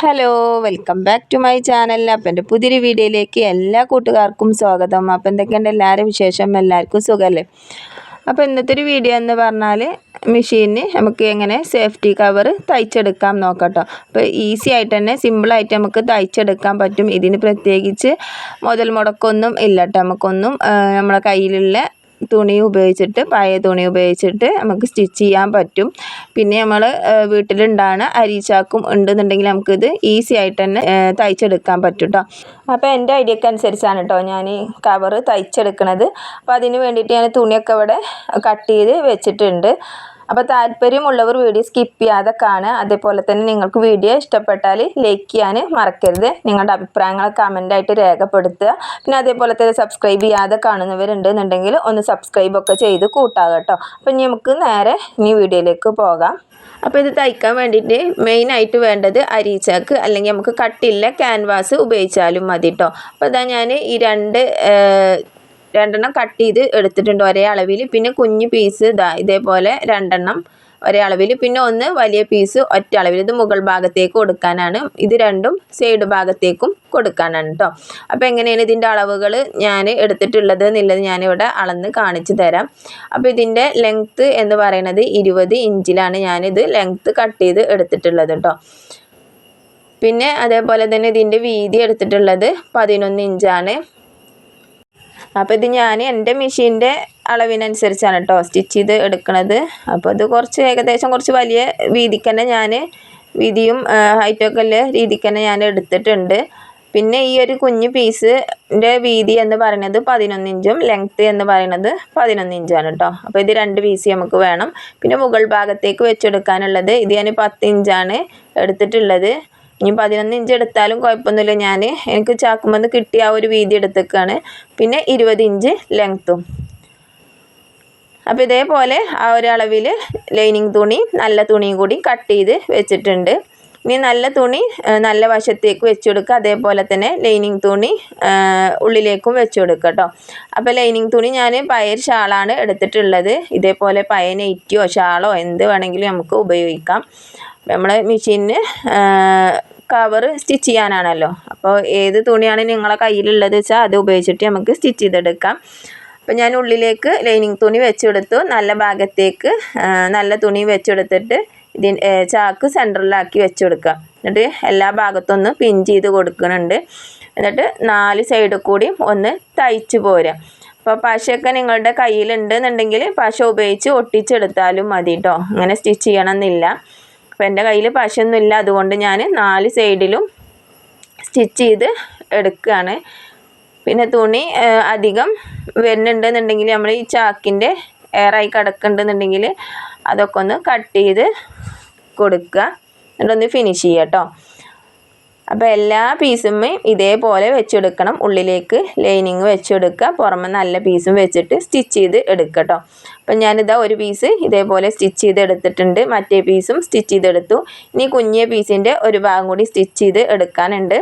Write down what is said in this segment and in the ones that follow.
Hello welcome back to my channel അപ്പം എന്റെ പുതിയൊരു വീഡിയോയിലേക്ക് എല്ലാ കൂട്ടുകാർക്കും സ്വാഗതം. അപ്പം എന്തൊക്കെയുണ്ട് എല്ലാവരും വിശേഷം? എല്ലാവർക്കും സുഖമല്ലേ? അപ്പോൾ ഇന്നത്തെ ഒരു വീഡിയോ എന്ന് പറഞ്ഞാൽ മെഷീനിന് നമുക്ക് എങ്ങനെ സേഫ്റ്റി കവർ തയ്ച്ചെടുക്കാം നോക്കട്ടോ. അപ്പോൾ ഈസി ആയിട്ട് തന്നെ സിമ്പിളായിട്ട് നമുക്ക് തയ്ച്ചെടുക്കാൻ പറ്റും. ഇതിന് പ്രത്യേകിച്ച് മുതൽ മുടക്കൊന്നും ഇല്ല കേട്ടോ നമുക്കൊന്നും നമ്മളെ കയ്യിലുള്ള തുണി ഉപയോഗിച്ചിട്ട് പഴയ തുണി ഉപയോഗിച്ചിട്ട് നമുക്ക് സ്റ്റിച്ച് ചെയ്യാൻ പറ്റും. പിന്നെ നമ്മൾ വീട്ടിലുണ്ടാകുന്ന അരിച്ചാക്കും ഉണ്ടെന്നുണ്ടെങ്കിൽ നമുക്കിത് ഈസി ആയിട്ട് തന്നെ തയ്ച്ചെടുക്കാൻ പറ്റും കേട്ടോ അപ്പോൾ എന്റെ ഐഡിയക്ക് അനുസരിച്ചാണ് കേട്ടോ ഞാൻ ഈ കവറ് തയ്ച്ചെടുക്കണത്. അപ്പോൾ അതിന് വേണ്ടിയിട്ട് ഞാൻ തുണിയൊക്കെ ഇവിടെ കട്ട് ചെയ്ത് വെച്ചിട്ടുണ്ട്. അപ്പോൾ താല്പര്യമുള്ളവർ വീഡിയോ സ്കിപ്പ് ചെയ്യാതെ കാണുക അതേപോലെ തന്നെ നിങ്ങൾക്ക് വീഡിയോ ഇഷ്ടപ്പെട്ടാൽ ലൈക്ക് ചെയ്യാൻ മറക്കരുത്. നിങ്ങളുടെ അഭിപ്രായങ്ങൾ കമന്റായിട്ട് രേഖപ്പെടുത്തുക. പിന്നെ അതേപോലെ തന്നെ സബ്സ്ക്രൈബ് ചെയ്യാതെ കാണുന്നവരുണ്ടെന്നുണ്ടെങ്കിൽ ഒന്ന് സബ്സ്ക്രൈബ് ഒക്കെ ചെയ്ത് കൂട്ടാം കേട്ടോ അപ്പോൾ ഇനി നമുക്ക് നേരെ ഇനി വീഡിയോയിലേക്ക് പോകാം. അപ്പോൾ ഇത് തയ്ക്കാൻ വേണ്ടിയിട്ട് മെയിനായിട്ട് വേണ്ടത് അരീച്ചാക്ക് അല്ലെങ്കിൽ നമുക്ക് കട്ടില്ല ക്യാൻവാസ് ഉപയോഗിച്ചാലും മതി കേട്ടോ അപ്പോൾ ഇതാ ഞാൻ ഈ രണ്ട് രണ്ടെണ്ണം കട്ട് ചെയ്ത് എടുത്തിട്ടുണ്ട് ഒരേ അളവിൽ പിന്നെ കുഞ്ഞു പീസ് ഇതാ ഇതേപോലെ രണ്ടെണ്ണം ഒരേ അളവിൽ പിന്നെ ഒന്ന് വലിയ പീസ് ഒറ്റ അളവിൽ ഇത് മുകൾ ഭാഗത്തേക്ക് കൊടുക്കാനാണ്. ഇത് രണ്ടും സൈഡ് ഭാഗത്തേക്കും കൊടുക്കാനാണ് കേട്ടോ അപ്പോൾ എങ്ങനെയാണ് ഇതിന്റെ അളവുകൾ ഞാൻ എടുത്തിട്ടുള്ളത് എന്നുള്ളത് ഞാനിവിടെ അളന്ന് കാണിച്ചു തരാം. അപ്പോൾ ഇതിന്റെ ലെങ്ത്ത് എന്ന് പറയുന്നത് ഇരുപത് ഇഞ്ചിലാണ് ഞാനിത് ലെങ്ത്ത് കട്ട് ചെയ്ത് എടുത്തിട്ടുള്ളത് കേട്ടോ പിന്നെ അതേപോലെ തന്നെ ഇതിന്റെ വീതി എടുത്തിട്ടുള്ളത് പതിനൊന്ന് ഇഞ്ചാണ്. അപ്പോൾ ഇത് ഞാൻ എന്റെ മെഷീന്റെ അളവിനനുസരിച്ചാണ് കേട്ടോ സ്റ്റിച്ച് ചെയ്ത് എടുക്കുന്നത് അപ്പോൾ ഇത് കുറച്ച് ഏകദേശം കുറച്ച് വലിയ വീതിക്ക് തന്നെ ഞാൻ വീതിയും ഹൈറ്റൊക്കെ ഉള്ള രീതിക്ക് തന്നെ ഞാൻ എടുത്തിട്ടുണ്ട്. പിന്നെ ഈ ഒരു കുഞ്ഞു പീസിന്റെ വീതി എന്ന് പറയുന്നത് പതിനൊന്ന് ഇഞ്ചും ലെങ്ത്ത് എന്ന് പറയുന്നത് പതിനൊന്ന് ഇഞ്ചാണ് കേട്ടോ അപ്പോൾ ഇത് രണ്ട് പീസ് നമുക്ക് വേണം. പിന്നെ മുകൾ ഭാഗത്തേക്ക് വെച്ചെടുക്കാനുള്ളത് ഇത് ഞാൻ പത്ത് ഇഞ്ചാണ് എടുത്തിട്ടുള്ളത്. ഇനി പതിനൊന്ന് ഇഞ്ച് എടുത്താലും കുഴപ്പമൊന്നുമില്ല. ഞാൻ എനിക്ക് ചാക്കുമെന്ന് കിട്ടിയ ആ ഒരു വീതി എടുത്തേക്കാണ്. പിന്നെ ഇരുപത് ഇഞ്ച് ലെങ്ത്തും. അപ്പോൾ ഇതേപോലെ ആ ഒരു അളവിൽ ലൈനിങ് തുണി നല്ല തുണിയും കൂടി കട്ട് ചെയ്ത് വെച്ചിട്ടുണ്ട്. ഇനി നല്ല തുണി നല്ല വശത്തേക്ക് വെച്ച് കൊടുക്കുക. അതേപോലെ തന്നെ ലൈനിങ് തുണി ഉള്ളിലേക്കും വെച്ച് കൊടുക്കുക കേട്ടോ അപ്പോൾ ലൈനിങ് തുണി ഞാൻ പയർ ഷാളാണ് എടുത്തിട്ടുള്ളത്. ഇതേപോലെ പയ നെറ്റിയോ ഷാളോ എന്ത് വേണമെങ്കിലും നമുക്ക് ഉപയോഗിക്കാം. നമ്മൾ മെഷീനിന് കവർ സ്റ്റിച്ച് ചെയ്യാനാണല്ലോ. അപ്പോൾ ഏത് തുണിയാണ് നിങ്ങളെ കയ്യിലുള്ളത് വെച്ചാൽ അത് ഉപയോഗിച്ചിട്ട് നമുക്ക് സ്റ്റിച്ച് ചെയ്തെടുക്കാം. അപ്പോൾ ഞാൻ ഉള്ളിലേക്ക് ലൈനിങ് തുണി വെച്ചെടുത്തു. നല്ല ഭാഗത്തേക്ക് നല്ല തുണി വെച്ചെടുത്തിട്ട് ഇതിൻ ചാക്ക് സെന്ററിലാക്കി വെച്ചെടുക്കുക. എന്നിട്ട് എല്ലാ ഭാഗത്തൊന്ന് പിൻ ചെയ്ത് കൊടുക്കുന്നുണ്ട്. എന്നിട്ട് നാല് സൈഡിൽ കൂടി ഒന്ന് തയ്ച്ച് പോരുക. അപ്പോൾ പശയൊക്കെ നിങ്ങളുടെ കയ്യിലുണ്ട് എന്നുണ്ടെങ്കിൽ പശ ഉപയോഗിച്ച് ഒട്ടിച്ചെടുത്താലും മതി കേട്ടോ അങ്ങനെ സ്റ്റിച്ച് ചെയ്യണമെന്നില്ല. അപ്പോൾ എന്റെ കയ്യിൽ പശയൊന്നുമില്ല. അതുകൊണ്ട് ഞാൻ നാല് സൈഡിലും സ്റ്റിച്ച് ചെയ്ത് എടുക്കുകയാണ്. പിന്നെ തുണി അധികം വരുന്നുണ്ടെന്നുണ്ടെങ്കിൽ നമ്മൾ ഈ ചാക്കിന്റെ എയറായി കിടക്കുന്നുണ്ടെന്നുണ്ടെങ്കിൽ അതൊക്കെ ഒന്ന് കട്ട് ചെയ്ത് കൊടുക്കുക. എന്നിട്ടൊന്ന് ഫിനിഷ് ചെയ്യാം കേട്ടോ അപ്പോൾ എല്ലാ പീസും ഇതേപോലെ വെച്ചെടുക്കണം. ഉള്ളിലേക്ക് ലൈനിങ് വെച്ചെടുക്കുക. പുറമെ നല്ല പീസും വെച്ചിട്ട് സ്റ്റിച്ച് ചെയ്ത് എടുക്കട്ടോ കേട്ടോ അപ്പം ഞാനിതാ ഒരു പീസ് ഇതേപോലെ സ്റ്റിച്ച് ചെയ്ത് എടുത്തിട്ടുണ്ട്. മറ്റേ പീസും സ്റ്റിച്ച് ചെയ്തെടുത്തു ഇനി കുഞ്ഞിയ പീസിന്റെ ഒരു ഭാഗം കൂടി സ്റ്റിച്ച് ചെയ്ത് എടുക്കാനുണ്ട്.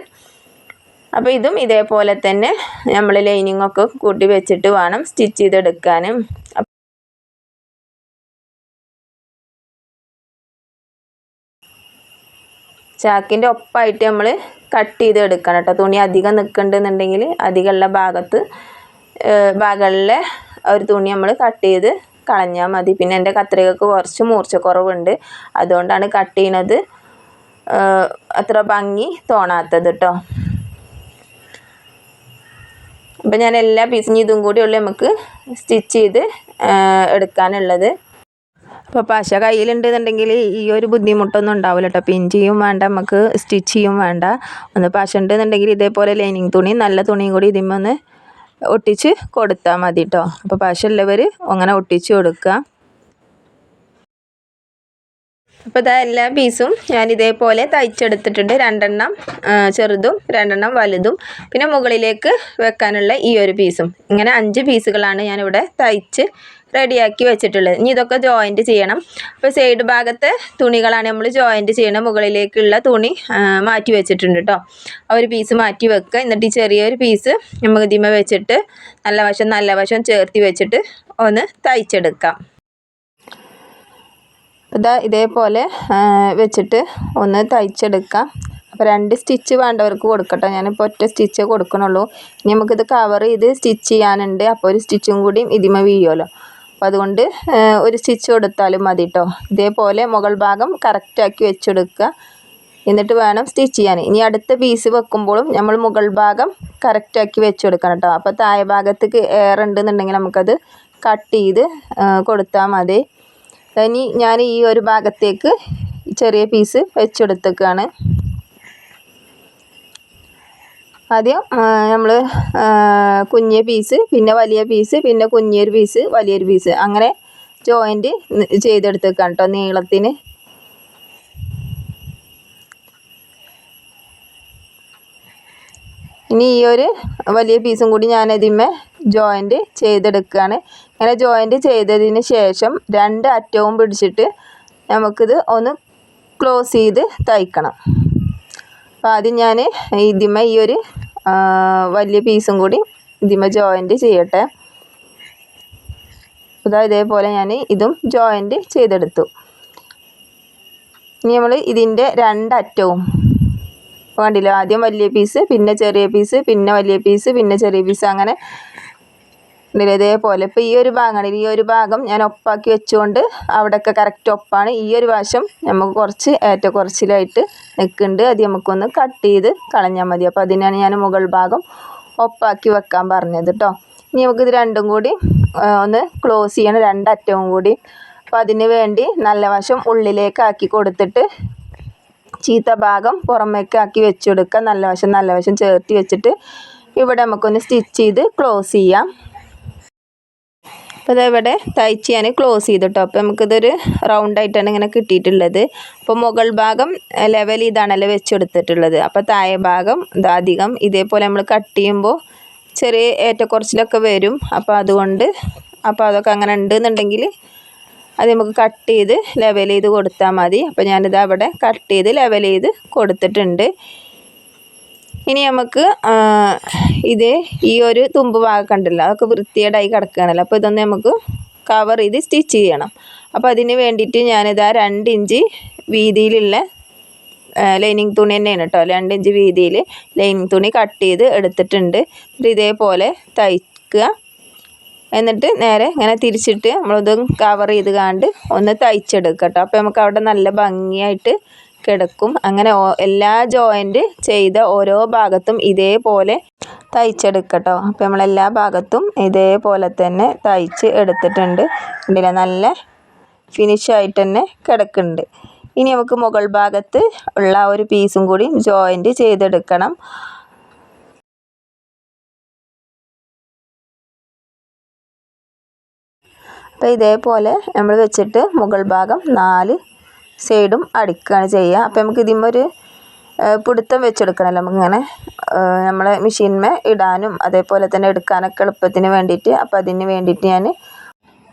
അപ്പോൾ ഇതും ഇതേപോലെ തന്നെ നമ്മൾ ലൈനിങ്ങൊക്കെ കൂട്ടി വെച്ചിട്ട് വേണം സ്റ്റിച്ച് ചെയ്തെടുക്കാനും ചാക്കിന്റെ ഒപ്പമായിട്ട് നമ്മൾ കട്ട് ചെയ്ത് എടുക്കണം കേട്ടോ. തുണി അധികം നിൽക്കുന്നുണ്ടെന്നുണ്ടെങ്കിൽ അധികമുള്ള ഭാഗത്ത് ഭാഗങ്ങളിലെ ഒരു തുണി നമ്മൾ കട്ട് ചെയ്ത് കളഞ്ഞാൽ മതി. പിന്നെ എന്റെ കത്രികക്ക് കുറച്ച് മൂർച്ചക്കുറവുണ്ട്. അതുകൊണ്ടാണ് കട്ട് ചെയ്യണത് അത്ര ഭംഗി തോന്നാത്തത് കേട്ടോ. അപ്പം ഞാൻ എല്ലാ പീസും ഇതും കൂടി ഉള്ളു നമുക്ക് സ്റ്റിച്ച് ചെയ്ത് എടുക്കാനുള്ളത്. അപ്പോൾ പശ കയ്യിലുണ്ടെന്നുണ്ടെങ്കിൽ ഈ ഒരു ബുദ്ധിമുട്ടൊന്നും ഉണ്ടാവില്ല കേട്ടോ പിൻ ചെയ്യും വേണ്ട നമുക്ക് സ്റ്റിച്ച് ചെയ്യും വേണ്ട. ഒന്ന് പശ ഉണ്ടെന്നുണ്ടെങ്കിൽ ഇതേപോലെ ലൈനിങ് തുണി നല്ല തുണിയും കൂടി ഇതിമൊന്ന് ഒട്ടിച്ച് കൊടുത്താൽ മതി കേട്ടോ അപ്പോൾ പശ ഉള്ളവർ അങ്ങനെ ഒട്ടിച്ച് കൊടുക്കുക അപ്പോൾ ഇതാ എല്ലാ പീസും ഞാൻ ഇതേപോലെ തയ്ച്ചെടുത്തിട്ടുണ്ട്. രണ്ടെണ്ണം ചെറുതും രണ്ടെണ്ണം വലുതും. പിന്നെ മുകളിലേക്ക് വെക്കാനുള്ള ഈ ഒരു പീസും. ഇങ്ങനെ അഞ്ച് പീസുകളാണ് ഞാനിവിടെ തയ്ച്ച് റെഡിയാക്കി വെച്ചിട്ടുള്ളത്. ഇനി ഇതൊക്കെ ജോയിന്റ് ചെയ്യണം. അപ്പോൾ സൈഡ് ഭാഗത്തെ തുണികളാണ് നമ്മൾ ജോയിന്റ് ചെയ്യണം. മുകളിലേക്കുള്ള തുണി മാറ്റി വെച്ചിട്ടുണ്ട് കേട്ടോ ആ ഒരു പീസ് മാറ്റി വെക്കുക. എന്നിട്ട് ഈ ചെറിയൊരു പീസ് നമുക്ക് ഇതിമ വെച്ചിട്ട് നല്ല വശം നല്ല വശം ചേർത്തി വെച്ചിട്ട് ഒന്ന് തയ്ച്ചെടുക്കാം. ഇതാ ഇതേപോലെ വെച്ചിട്ട് ഒന്ന് തയ്ച്ചെടുക്കാം. അപ്പോൾ രണ്ട് സ്റ്റിച്ച് വേണ്ടവർക്ക് കൊടുക്കട്ടെ. ഞാനിപ്പോൾ ഒറ്റ സ്റ്റിച്ച് കൊടുക്കണുള്ളൂ. ഇനി നമുക്കിത് കവർ ചെയ്ത് സ്റ്റിച്ച് ചെയ്യാനുണ്ട്. അപ്പോൾ ഒരു സ്റ്റിച്ചും കൂടിയും ഇതിമ വീഴുമല്ലോ അപ്പോൾ അതുകൊണ്ട് ഒരു സ്റ്റിച്ച് കൊടുത്താലും മതി കേട്ടോ ഇതേപോലെ മുകൾ ഭാഗം കറക്റ്റാക്കി വെച്ചെടുക്കുക. എന്നിട്ട് വേണം സ്റ്റിച്ച് ചെയ്യാൻ. ഇനി അടുത്ത പീസ് വെക്കുമ്പോഴും നമ്മൾ മുകൾ ഭാഗം കറക്റ്റാക്കി വെച്ചെടുക്കണം കേട്ടോ അപ്പോൾ താഴെ ഭാഗത്തേക്ക് എയർ ഉണ്ടെന്നുണ്ടെങ്കിൽ നമുക്കത് കട്ട് ചെയ്ത് കൊടുത്താൽ മതി. ഇനി ഞാൻ ഈ ഒരു ഭാഗത്തേക്ക് ചെറിയ പീസ് വെച്ചെടുത്തേക്കാണ്. ആദ്യം നമ്മൾ കുഞ്ഞിയ പീസ് പിന്നെ വലിയ പീസ് പിന്നെ കുഞ്ഞിയൊരു പീസ് വലിയൊരു പീസ് അങ്ങനെ ജോയിന്റ് ചെയ്തെടുത്തേക്കാം കേട്ടോ നീളത്തിന്. ഇനി ഈ ഒരു വലിയ പീസും കൂടി ഞാൻ ഇതിന്മേൽ ജോയിന്റ് ചെയ്തെടുക്കുകയാണ് ഇങ്ങനെ ജോയിന്റ് ചെയ്തതിന് ശേഷം രണ്ട് അറ്റവും പിടിച്ചിട്ട് നമുക്കിത് ഒന്ന് ക്ലോസ് ചെയ്ത് തയ്ക്കണം. അപ്പോൾ ആദ്യം ഞാൻ ഇതിമ ഈ ഒരു വലിയ പീസും കൂടി ഇതിമ ജോയിന്റ് ചെയ്യട്ടെ. അപ്പോൾ ഇതേപോലെ ഞാൻ ഇതും ജോയിന്റ് ചെയ്തെടുത്തു. ഇനി നമ്മൾ ഇതിന്റെ രണ്ടറ്റവും വേണ്ടില്ല ആദ്യം വലിയ പീസ് പിന്നെ ചെറിയ പീസ് പിന്നെ വലിയ പീസ് പിന്നെ ചെറിയ പീസ് അങ്ങനെ ഇതേപോലെ. ഇപ്പോൾ ഈ ഒരു ഭാഗമാണ് ഈ ഒരു ഭാഗം ഞാൻ ഒപ്പാക്കി വെച്ചുകൊണ്ട് അവിടെയൊക്കെ കറക്റ്റ് ഒപ്പാണ്. ഈ ഒരു വശം നമുക്ക് കുറച്ച് ഏറ്റക്കുറച്ചിലായിട്ട് നിൽക്കുന്നുണ്ട്. അത് നമുക്കൊന്ന് കട്ട് ചെയ്ത് കളഞ്ഞാൽ മതി. അപ്പോൾ അതിനാണ് ഞാൻ മുകൾ ഭാഗം ഒപ്പാക്കി വെക്കാൻ പറഞ്ഞത് കേട്ടോ. ഇനി നമുക്കിത് രണ്ടും കൂടി ഒന്ന് ക്ലോസ് ചെയ്യണം. രണ്ടറ്റവും കൂടി. അപ്പോൾ അതിന് വേണ്ടി നല്ല വശം ഉള്ളിലേക്ക് ആക്കി കൊടുത്തിട്ട് ചീത്ത ഭാഗം പുറമേക്ക് ആക്കി വെച്ചെടുക്കുക നല്ല വശം നല്ല വശം ചേർത്തി വെച്ചിട്ട് ഇവിടെ നമുക്കൊന്ന് സ്റ്റിച്ച് ചെയ്ത് ക്ലോസ് ചെയ്യാം. അപ്പോൾ ഇതവിടെ തയ്ച്ച് ഞാൻ ക്ലോസ് ചെയ്തിട്ടോ. അപ്പോൾ നമുക്കിതൊരു റൗണ്ടായിട്ടാണ് ഇങ്ങനെ കിട്ടിയിട്ടുള്ളത്. അപ്പോൾ മുകൾ ഭാഗം ലെവൽ ഇതാണല്ലോ വെച്ചെടുത്തിട്ടുള്ളത്. അപ്പോൾ താഴെ ഭാഗം ഇതധികം ഇതേപോലെ നമ്മൾ കട്ട് ചെയ്യുമ്പോൾ ചെറിയ ഏറ്റക്കുറച്ചിലൊക്കെ വരും. അപ്പോൾ അതുകൊണ്ട് അപ്പോൾ അതൊക്കെ അങ്ങനെ ഉണ്ടെന്നുണ്ടെങ്കിൽ അത് നമുക്ക് കട്ട് ചെയ്ത് ലെവൽ ചെയ്ത് കൊടുത്താൽ മതി. അപ്പോൾ ഞാനിത് അവിടെ കട്ട് ചെയ്ത് ലെവൽ ചെയ്ത് കൊടുത്തിട്ടുണ്ട്. ഇനി നമുക്ക് ഇത് ഈ ഒരു തുമ്പ് ഭാഗം കണ്ടല്ലോ? അതൊക്കെ വൃത്തികേടായി കിടക്കുകയാണല്ലോ. അപ്പോൾ ഇതൊന്ന് നമുക്ക് കവർ ചെയ്ത് സ്റ്റിച്ച് ചെയ്യണം. അപ്പോൾ അതിന് വേണ്ടിയിട്ട് ഞാനിത് രണ്ട് ഇഞ്ച് വീതിയിലുള്ള ലൈനിങ് തുണി തന്നെയാണ് കേട്ടോ രണ്ട് ഇഞ്ച് വീതിയിൽ ലൈനിങ് തുണി കട്ട് ചെയ്ത് എടുത്തിട്ടുണ്ട്. ഇതേപോലെ തയ്ക്കുക. എന്നിട്ട് നേരെ ഇങ്ങനെ തിരിച്ചിട്ട് നമ്മളിതും കവർ ചെയ്ത് കാണ്ട് ഒന്ന് തയ്ച്ചെടുക്കുക കേട്ടോ അപ്പോൾ നമുക്ക് അവിടെ നല്ല ഭംഗിയായിട്ട് കിടക്കും. അങ്ങനെ എല്ലാ ജോയിന്റ് ചെയ്ത ഓരോ ഭാഗത്തും ഇതേപോലെ തയ്ച്ചെടുക്കട്ടോ. അപ്പോൾ നമ്മളെല്ലാ ഭാഗത്തും ഇതേപോലെ തന്നെ തയ്ച്ച് എടുത്തിട്ടുണ്ട്. കണ്ടില്ല? നല്ല ഫിനിഷായിട്ട് തന്നെ കിടക്കുന്നുണ്ട്. ഇനി നമുക്ക് മുകൾ ഭാഗത്ത് ഉള്ള ഒരു പീസും കൂടി ജോയിന്റ് ചെയ്തെടുക്കണം. അപ്പോൾ ഇതേപോലെ നമ്മൾ വെച്ചിട്ട് മുകൾ ഭാഗം നാല് സൈഡും അടിക്കുകയാണ് ചെയ്യുക. അപ്പോൾ നമുക്ക് ഇതിമൊരു പിടുത്തം വെച്ചെടുക്കണമല്ലോ നമുക്കിങ്ങനെ നമ്മളെ മെഷീൻമേ ഇടാനും അതേപോലെ തന്നെ എടുക്കാനൊക്കെ എളുപ്പത്തിന് വേണ്ടിയിട്ട്. അപ്പോൾ അതിന് വേണ്ടിയിട്ട് ഞാൻ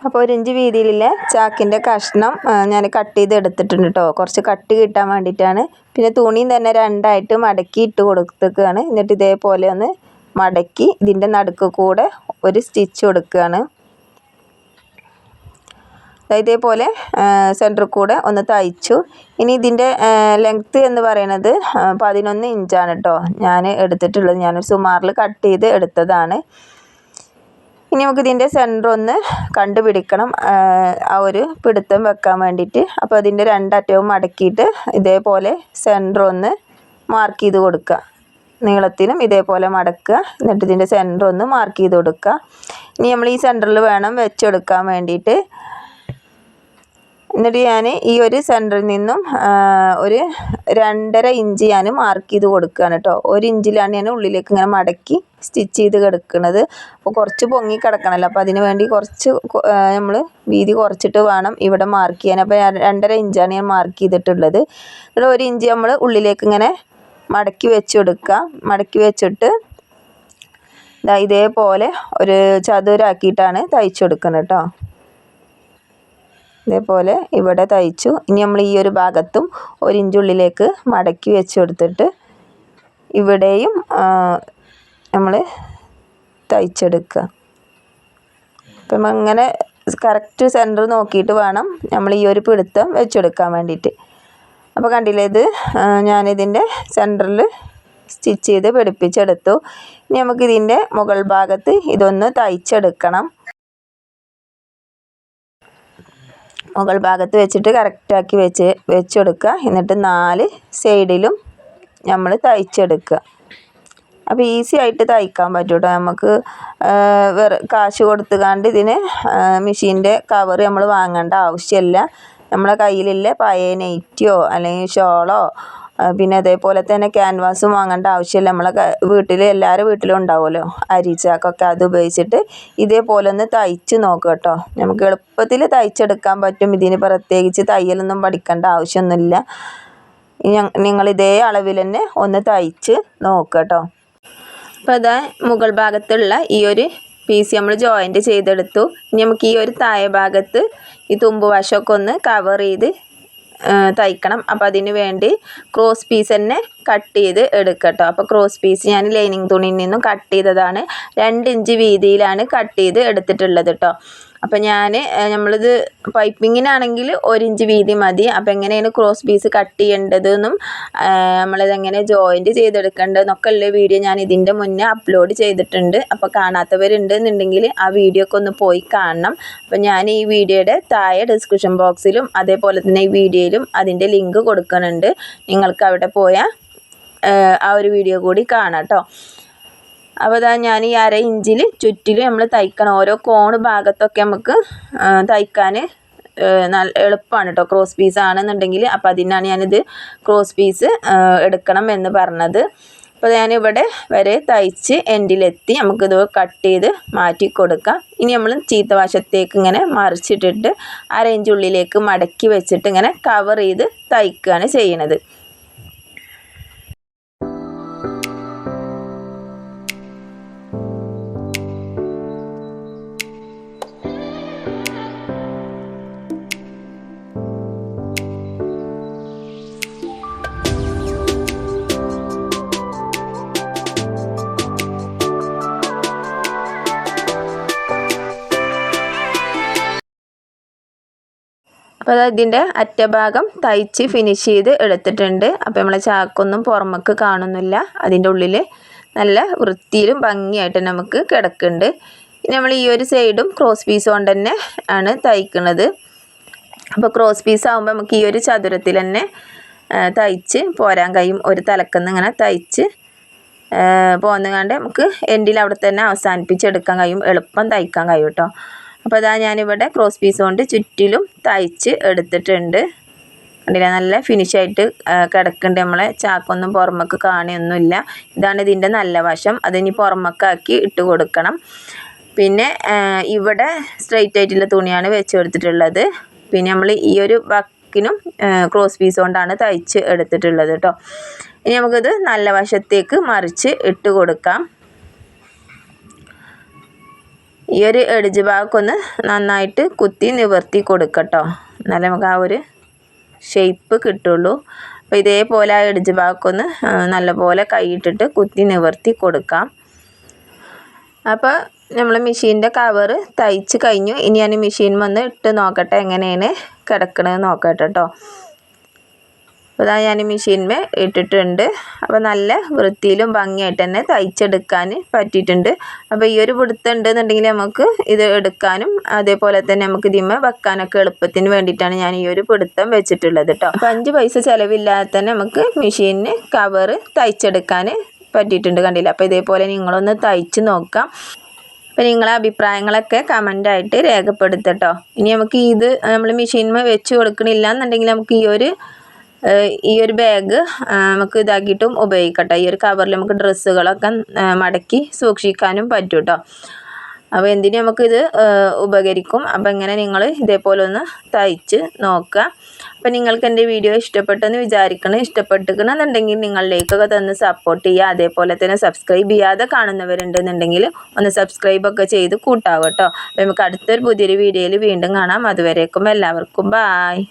അപ്പോൾ ഒരു ഇഞ്ച് വീതിയിലുള്ള ചാക്കിന്റെ കഷ്ണം ഞാൻ കട്ട് ചെയ്ത് എടുത്തിട്ടുണ്ട് കേട്ടോ കുറച്ച് കട്ട് കിട്ടാൻ വേണ്ടിയിട്ടാണ്. പിന്നെ തുണിയും തന്നെ രണ്ടായിട്ട് മടക്കി ഇട്ട് കൊടുത്തേക്കാണ് എന്നിട്ട് ഇതേപോലെ ഒന്ന് മടക്കി ഇതിന്റെ നടുക്ക് കൂടെ ഒരു സ്റ്റിച്ച് കൊടുക്കുകയാണ്. ഇതേപോലെ സെന്ററിൽ കൂടെ ഒന്ന് തയ്ച്ചു. ഇനി ഇതിന്റെ ലെങ്ത്ത് എന്ന് പറയുന്നത് പതിനൊന്ന് ഇഞ്ചാണ് കേട്ടോ ഞാൻ എടുത്തിട്ടുള്ളത്. ഞാനൊരു സുമാറിൽ കട്ട് ചെയ്ത് എടുത്തതാണ്. ഇനി നമുക്ക് ഇതിന്റെ സെന്റർ ഒന്ന് കണ്ടുപിടിക്കണം. ആ ഒരു പിടുത്തം വെക്കാൻ വേണ്ടിയിട്ട്. അപ്പോൾ അതിന്റെ രണ്ടറ്റവും മടക്കിയിട്ട് ഇതേപോലെ സെന്റർ ഒന്ന് മാർക്ക് ചെയ്ത് കൊടുക്കുക. നീളത്തിനും ഇതേപോലെ മടക്കുക. എന്നിട്ട് ഇതിന്റെ സെന്റർ ഒന്ന് മാർക്ക് ചെയ്ത് കൊടുക്കുക. ഇനി നമ്മൾ ഈ സെന്ററിൽ വേണം വെച്ചെടുക്കാൻ വേണ്ടിയിട്ട്. എന്നിട്ട് ഞാൻ ഈ ഒരു സെന്ററിൽ നിന്നും ഒരു രണ്ടര ഇഞ്ച് ഞാൻ മാർക്ക് ചെയ്ത് കൊടുക്കുകയാണ് കേട്ടോ. ഒരു ഇഞ്ചിലാണ് ഞാൻ ഉള്ളിലേക്ക് ഇങ്ങനെ മടക്കി സ്റ്റിച്ച് ചെയ്ത് കിടക്കുന്നത്. അപ്പോൾ കുറച്ച് പൊങ്ങി കിടക്കണമല്ലോ അപ്പോൾ അതിന് വേണ്ടി കുറച്ച് നമ്മൾ വീതി കുറച്ചിട്ട് വേണം ഇവിടെ മാർക്ക് ചെയ്യാൻ. അപ്പോൾ രണ്ടര ഇഞ്ചാണ് ഞാൻ മാർക്ക് ചെയ്തിട്ടുള്ളത്. എന്നിട്ട് ഒരു ഇഞ്ച് നമ്മൾ ഉള്ളിലേക്ക് ഇങ്ങനെ മടക്കി വെച്ച് കൊടുക്കുക. മടക്കി വെച്ചിട്ട് ഇതേപോലെ ഒരു ചതുരാക്കിയിട്ടാണ് തയ്ച്ചു കൊടുക്കുന്നത് കേട്ടോ. ഇതേപോലെ ഇവിടെ തയ്ച്ചു. ഇനി നമ്മൾ ഈ ഒരു ഭാഗത്തും ഒരു ഇഞ്ച് ഉള്ളിലേക്ക് മടക്കി വെച്ച് കൊടുത്തിട്ട് ഇവിടെയും നമ്മൾ തയ്ച്ചെടുക്കുക. അപ്പം അങ്ങനെ കറക്റ്റ് സെന്റർ നോക്കിയിട്ട് വേണം നമ്മൾ ഈ ഒരു പിടുത്തം വെച്ചെടുക്കാൻ വേണ്ടിയിട്ട്. അപ്പോൾ കണ്ടില്ലേ ഇത് ഞാനിതിന്റെ സെന്ററിൽ സ്റ്റിച്ച് ചെയ്ത് പിടിപ്പിച്ചെടുത്തു. ഇനി നമുക്കിതിന്റെ മുകൾ ഭാഗത്ത് ഇതൊന്ന് തയ്ച്ചെടുക്കണം. മുകൾ ഭാഗത്ത് വെച്ചിട്ട് കറക്റ്റാക്കി വെച്ച് വെച്ചെടുക്കുക. എന്നിട്ട് നാല് സൈഡിലും നമ്മൾ തയ്ച്ചെടുക്കുക. അപ്പോൾ ഈസി ആയിട്ട് തയ്ക്കാൻ പറ്റും കേട്ടോ നമുക്ക് വെറു കാശ് കൊടുത്തുകാണ്ട് ഇതിന് മെഷീന്റെ കവർ നമ്മൾ വാങ്ങേണ്ട ആവശ്യമില്ല. നമ്മളെ കയ്യിലുള്ള പഴയ നെറ്റിയോ അല്ലെങ്കിൽ ഷോളോ പിന്നെ അതേപോലെ തന്നെ ക്യാൻവാസും വാങ്ങേണ്ട ആവശ്യമില്ല. നമ്മളെ വീട്ടിൽ എല്ലാവരുടെ വീട്ടിലും ഉണ്ടാവുമല്ലോ. അരിച്ചാക്കൊക്കെ അത് ഉപയോഗിച്ചിട്ട് ഇതേപോലെ ഒന്ന് തയ്ച്ച് നോക്കുക കേട്ടോ. നമുക്ക് എളുപ്പത്തിൽ തയ്ച്ചെടുക്കാൻ പറ്റും. ഇതിന് പ്രത്യേകിച്ച് തയ്യലൊന്നും പഠിക്കേണ്ട ആവശ്യമൊന്നുമില്ല. നിങ്ങൾ ഇതേ അളവിൽ തന്നെ ഒന്ന് തയ്ച്ച് നോക്കുക കേട്ടോ. അപ്പോൾ അതാ മുകൾ ഭാഗത്തുള്ള ഈ ഒരു പീസ് നമ്മൾ ജോയിന്റ് ചെയ്തെടുത്തു. ഇനി നമുക്ക് ഈ ഒരു താഴെ ഭാഗത്ത് ഈ തുമ്പ് ഒന്ന് കവർ ചെയ്ത് തയ്ക്കണം. അപ്പോൾ അതിന് വേണ്ടി ക്രോസ് പീസ് തന്നെ കട്ട് ചെയ്ത് എടുക്കട്ടോ. അപ്പോൾ ക്രോസ് പീസ് ഞാൻ ലൈനിങ് തുണിയിൽ നിന്നും കട്ട് ചെയ്തതാണ്. രണ്ട് ഇഞ്ച് വീതിയിലാണ് കട്ട് ചെയ്ത് എടുത്തിട്ടുള്ളത് കേട്ടോ അപ്പോൾ ഞാൻ നമ്മളിത് പൈപ്പിങ്ങിനാണെങ്കിൽ ഒരു ഇഞ്ച് വീതി മതി. അപ്പം എങ്ങനെയാണ് ക്രോസ് പീസ് കട്ട് ചെയ്യേണ്ടതെന്നും ആ, നമ്മളിത് എങ്ങനെ ജോയിന്റ് ചെയ്തെടുക്കേണ്ടതെന്നൊക്കെ ഉള്ള വീഡിയോ ഞാൻ ഇതിന്റെ മുന്നേ അപ്ലോഡ് ചെയ്തിട്ടുണ്ട്. അപ്പോൾ കാണാത്തവരുണ്ടെന്നുണ്ടെങ്കിൽ ആ വീഡിയോ ഒക്കെ ഒന്ന് പോയി കാണണം. അപ്പം ഞാൻ ഈ വീഡിയോയുടെ താഴെ ഡിസ്ക്രിപ്ഷൻ ബോക്സിലും അതേപോലെ തന്നെ ഈ വീഡിയോയിലും അതിന്റെ ലിങ്ക് കൊടുക്കുന്നുണ്ട്. നിങ്ങൾക്ക് അവിടെ പോയാൽ ആ ഒരു വീഡിയോ കൂടി കാണാം കേട്ടോ അപ്പോൾ ഇതാ ഞാൻ ഈ അര ഇഞ്ചിൽ ചുറ്റിലും നമ്മൾ തയ്ക്കണം. ഓരോ കോണ് ഭാഗത്തൊക്കെ നമുക്ക് തയ്ക്കാൻ നല്ല എളുപ്പമാണ് കേട്ടോ ക്രോസ് പീസ് ആണെന്നുണ്ടെങ്കിൽ അപ്പോൾ അതിനാണ് ഞാനിത് ക്രോസ് പീസ് എടുക്കണം എന്ന് പറഞ്ഞത്. അപ്പോൾ ഞാനിവിടെ വരെ തയ്ച്ച് എൻഡിലെത്തി. നമുക്കിത് കട്ട് ചെയ്ത് മാറ്റി കൊടുക്കാം ഇനി നമ്മൾ ചീത്ത വശത്തേക്ക് ഇങ്ങനെ മറിച്ചിട്ടിട്ട് അര ഇഞ്ചുള്ളിലേക്ക് മടക്കി വെച്ചിട്ട് ഇങ്ങനെ കവർ ചെയ്ത് തയ്ക്കുകയാണ് ചെയ്യണത്. അപ്പോൾ അത് ഇതിന്റെ അറ്റഭാഗം തയ്ച്ച് ഫിനിഷ് ചെയ്ത് എടുത്തിട്ടുണ്ട്. അപ്പോൾ നമ്മളെ ചാക്കൊന്നും പുറമക്ക് കാണുന്നില്ല. അതിന്റെ ഉള്ളിൽ നല്ല വൃത്തിയിലും ഭംഗിയായിട്ട് നമുക്ക് കിടക്കുന്നുണ്ട്. നമ്മൾ ഈ ഒരു സൈഡും ക്രോസ് പീസ് കൊണ്ട് തന്നെ ആണ് തയ്ക്കുന്നത് അപ്പോൾ ക്രോസ് പീസ് ആകുമ്പോൾ നമുക്ക് ഈ ഒരു ചതുരത്തിൽ തന്നെ തയ്ച്ച് പോരാൻ കഴിയും. ഒരു തലക്കുന്ന് ഇങ്ങനെ തയ്ച്ച് പോന്നുകാണ്ട് നമുക്ക് എൻഡിൽ അവിടെ തന്നെ അവസാനിപ്പിച്ചെടുക്കാൻ കഴിയും. എളുപ്പം തയ്ക്കാൻ കഴിയും കേട്ടോ അപ്പോൾ അതാ ഞാനിവിടെ ക്രോസ് പീസ് കൊണ്ട് ചുറ്റിലും തയ്ച്ച് എടുത്തിട്ടുണ്ട്. കണ്ടില്ല? നല്ല ഫിനിഷായിട്ട് കിടക്കുന്നുണ്ട് നമ്മളെ. ചാക്കൊന്നും പുറമക്ക് കാണിയൊന്നുമില്ല. ഇതാണ് ഇതിന്റെ നല്ല വശം. അതിനി പുറമക്കാക്കി ഇട്ട് കൊടുക്കണം. പിന്നെ ഇവിടെ സ്ട്രെയിറ്റ് ആയിട്ടുള്ള തുണിയാണ് വെച്ച് കൊടുത്തിട്ടുള്ളത്. പിന്നെ നമ്മൾ ഈ ഒരു വക്കിനും ക്രോസ് പീസ് കൊണ്ടാണ് തയ്ച്ച് എടുത്തിട്ടുള്ളത് കേട്ടോ ഇനി നമുക്കിത് നല്ല വശത്തേക്ക് മറിച്ച് ഇട്ട് കൊടുക്കാം. ഈ ഒരു എഡ്ജ് ഭാഗമൊന്ന് നന്നായിട്ട് കുത്തി നിവർത്തി കൊടുക്കട്ടോ. എന്നാലേ നമുക്ക് ആ ഒരു ഷേപ്പ് കിട്ടുള്ളൂ. അപ്പോൾ ഇതേപോലെ ആ എഡ്ജ് ഭാഗമൊന്ന് നല്ലപോലെ കൈയിട്ടിട്ട് കുത്തി നിവർത്തി കൊടുക്കാം. അപ്പോൾ നമ്മൾ മെഷീന്റെ കവറ് തയ്ച്ച് കഴിഞ്ഞു. ഇനി ഞാൻ മെഷീൻ വന്ന് ഇട്ട് നോക്കട്ടെ എങ്ങനെയാണ് കിടക്കണത് നോക്കട്ടെ കേട്ടോ അപ്പോൾ ഞാൻ മെഷീനിൽ ഇട്ടിട്ടുണ്ട്. അപ്പോൾ നല്ല വൃത്തിയിലും ഭംഗിയായിട്ട് തന്നെ തയ്ച്ചെടുക്കാൻ പറ്റിയിട്ടുണ്ട്. അപ്പോൾ ഈ ഒരു പിടുത്തം ഉണ്ടെന്നുണ്ടെങ്കിൽ നമുക്ക് ഇത് എടുക്കാനും അതേപോലെ തന്നെ നമുക്ക് ഇതിന്മേൽ വെക്കാനൊക്കെ എളുപ്പത്തിന് വേണ്ടിയിട്ടാണ് ഞാൻ ഈ ഒരു പിടുത്തം വെച്ചിട്ടുള്ളത് കേട്ടോ അപ്പോൾ അഞ്ച് പൈസ ചിലവില്ലാതെ തന്നെ നമുക്ക് മെഷീനിന് കവറ് തയ്ച്ചെടുക്കാൻ പറ്റിയിട്ടുണ്ട് കണ്ടില്ല? അപ്പോൾ ഇതേപോലെ നിങ്ങളൊന്ന് തയ്ച്ച് നോക്കാം. അപ്പോൾ നിങ്ങളെ അഭിപ്രായങ്ങളൊക്കെ കമന്റായിട്ട് രേഖപ്പെടുത്തട്ടോ. ഇനി നമുക്ക് ഇത് നമ്മൾ മെഷീനിൽ വെച്ച് കൊടുക്കണില്ല എന്നുണ്ടെങ്കിൽ നമുക്ക് ഈ ഒരു ഈ ഒരു ബാഗ് നമുക്ക് ഇതാക്കിയിട്ടും ഉപയോഗിക്കട്ടെ. ഈ ഒരു കവറിൽ നമുക്ക് ഡ്രസ്സുകളൊക്കെ മടക്കി സൂക്ഷിക്കാനും പറ്റും കേട്ടോ അപ്പോൾ എന്തിനു നമുക്കിത് ഉപകരിക്കും? അപ്പോൾ ഇങ്ങനെ നിങ്ങൾ ഇതേപോലെ ഒന്ന് തയ്ച്ച് നോക്കുക. അപ്പോൾ നിങ്ങൾക്ക് എന്റെ വീഡിയോ ഇഷ്ടപ്പെട്ടെന്ന് വിചാരിക്കണം ഇഷ്ടപ്പെട്ടിക്കണമെന്നുണ്ടെങ്കിൽ നിങ്ങൾ ലൈക്കൊക്കെ തന്ന് സപ്പോർട്ട് ചെയ്യുക. അതേപോലെ തന്നെ സബ്സ്ക്രൈബ് ചെയ്യാതെ കാണുന്നവരുണ്ടെന്നുണ്ടെങ്കിൽ ഒന്ന് സബ്സ്ക്രൈബൊക്കെ ചെയ്ത് കൂട്ടാവും കേട്ടോ അപ്പോൾ നമുക്ക് അടുത്തൊരു പുതിയൊരു വീഡിയോയിൽ വീണ്ടും കാണാം. അതുവരേക്കും എല്ലാവർക്കും ബായ്